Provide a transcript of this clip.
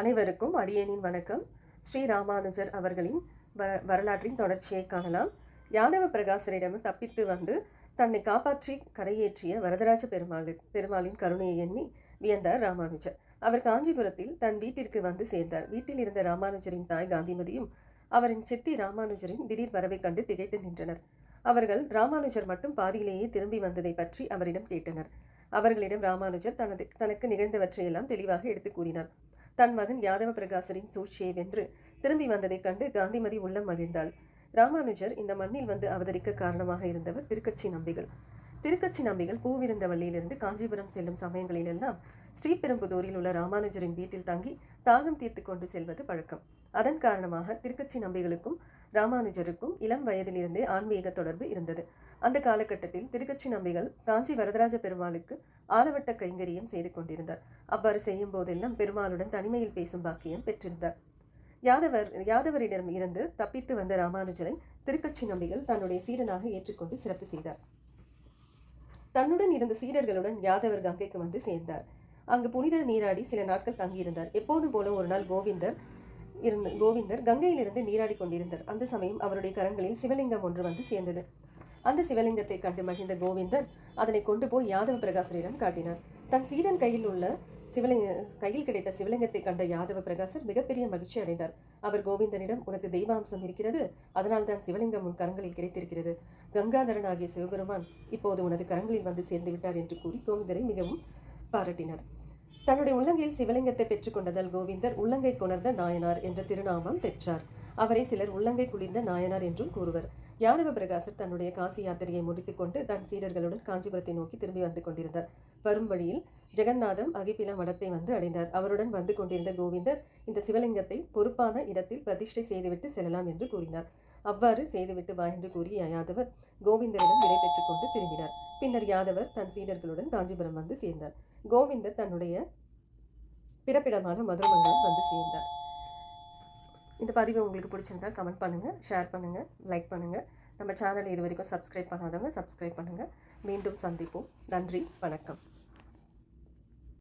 அனைவருக்கும் அடியேனின் வணக்கம். ஸ்ரீ ராமானுஜர் அவர்களின் வ வரலாற்றின் தொடர்ச்சியை காணலாம். யாதவ பிரகாசரிடம் தப்பித்து வந்து தன்னை காப்பாற்றி கரையேற்றிய வரதராஜ பெருமாள் பெருமாளின் கருணையை எண்ணி வியந்தார் ராமானுஜர். அவர் காஞ்சிபுரத்தில் தன் வீட்டிற்கு வந்து சேர்ந்தார். வீட்டில் இருந்த ராமானுஜரின் தாய் காந்திமதியும் அவரின் சித்தி ராமானுஜரின் திடீர் வரவைக் கண்டு திகைத்து நின்றனர். அவர்கள் ராமானுஜர் மட்டும் பாதியிலேயே திரும்பி வந்ததை பற்றி அவரிடம் கேட்டனர். அவர்களிடம் ராமானுஜர் தனது தனக்கு நிகழ்ந்தவற்றையெல்லாம் தெளிவாக எடுத்து கூறினார். தன் மகன் யாதவ பிரகாசரின் சூழ்ச்சியை வென்று திரும்பி வந்ததைக் கண்டு காந்திமதி உள்ளம் மகிழ்ந்தாள். ராமானுஜர் இந்த மண்ணில் வந்து அவதரிக்க காரணமாக இருந்தவர் திருக்கட்சி நம்பிகள். திருக்கச்சி நம்பிகள் பூவிருந்தவள்ளியிலிருந்து காஞ்சிபுரம் செல்லும் சமயங்களிலெல்லாம் ஸ்ரீபெரும்புதூரில் உள்ள ராமானுஜரின் வீட்டில் தங்கி தாகம் தீர்த்து கொண்டு செல்வது பழக்கம். அதன் காரணமாக திருக்கச்சி நம்பிகளுக்கும் ராமானுஜருக்கும் இளம் வயதிலிருந்தே ஆன்மீக தொடர்பு இருந்தது. அந்த காலகட்டத்தில் திருக்கச்சி நம்பிகள் காஞ்சி வரதராஜ பெருமாளுக்கு ஆலவட்ட கைங்கரியம் செய்து கொண்டிருந்தார். அவ்வாறு செய்யும் போதெல்லாம் பெருமாளுடன் தனிமையில் பேசும் பாக்கியம் பெற்றிருந்தார். யாதவர் யாதவரிடம் இருந்து தப்பித்து வந்த ராமானுஜரை திருக்கச்சி நம்பிகள் தன்னுடைய சீடனாக ஏற்றுக்கொண்டு சிறப்பு செய்தார். தன்னுடன் இருந்த சீடர்களுடன் யாதவர் கங்கைக்கு வந்து சேர்ந்தார். அங்கு புனித நீராடி சில நாட்கள் தங்கியிருந்தார். எப்போதும் போல ஒரு நாள் கோவிந்தர் இருந்த கோவிந்தர் கங்கையிலிருந்து நீராடி கொண்டிருந்தார். அந்த சமயம் அவருடைய கரங்களில் சிவலிங்கம் ஒன்று வந்து சேர்ந்தது. அந்த சிவலிங்கத்தை கண்டு மகிழ்ந்த கோவிந்தர் அதனை கொண்டு போய் யாதவ பிரகாசரிடம் காட்டினார். தன் சீடன் கையில் உள்ள சிவலிங்க கையில் கிடைத்த சிவலிங்கத்தை கண்ட யாதவ பிரகாசர் மிகப்பெரிய மகிழ்ச்சி அடைந்தார். அவர் கோவிந்தனிடம் உனக்கு தெய்வாம்சம் இருக்கிறது அதனால் தான் சிவலிங்கம் உன் கரங்களில் கிடைத்திருக்கிறது. கங்காதரன் ஆகிய சிவபெருமான் இப்போது உனது கரங்களில் வந்து சேர்ந்து விட்டார் என்று கூறி கோவிந்தரை மிகவும் பாராட்டினார். தன்னுடைய உள்ளங்கையில் சிவலிங்கத்தை பெற்றுக்கொண்டதால் கோவிந்தர் உள்ளங்கை கொணர்ந்த நாயனார் என்ற திருநாமம் பெற்றார். அவரை சிலர் உள்ளங்கை குளிர்ந்த நாயனார் என்றும் கூறுவர். யாதவ பிரகாசர் தன்னுடைய காசி யாத்திரையை முடித்துக்கொண்டு தன் சீடர்களுடன் காஞ்சிபுரத்தை நோக்கி திரும்பி வந்து கொண்டிருந்தார். வரும் வழியில் ஜெகநாதம் அகிப்பில மடத்தை வந்து அடைந்தார். அவருடன் வந்து கொண்டிருந்த கோவிந்தர் இந்த சிவலிங்கத்தை பொறுப்பான இடத்தில் பிரதிஷ்டை செய்துவிட்டு செல்லலாம் என்று கூறினார். அவ்வாறு செய்துவிட்டு வா என்று கூறிய யாதவர் கோவிந்தரிடம் விடை பெற்றுக் கொண்டு திரும்பினார். பின்னர் யாதவர் தன் சீடர்களுடன் காஞ்சிபுரம் வந்து சேர்ந்தார். கோவிந்தர் தன்னுடைய பிறப்பிடமான மதுரமங்கலம் வந்து சேர்ந்தார். இந்த பதிவு உங்களுக்கு பிடிச்சிருந்தா கமெண்ட் பண்ணுங்கள் ஷேர் பண்ணுங்கள் லைக் பண்ணுங்கள் நம்ம சேனலை இது வரைக்கும் சப்ஸ்கிரைப் பண்ணாதவங்க சப்ஸ்கிரைப் பண்ணுங்கள் மீண்டும் சந்திப்போம். நன்றி வணக்கம்.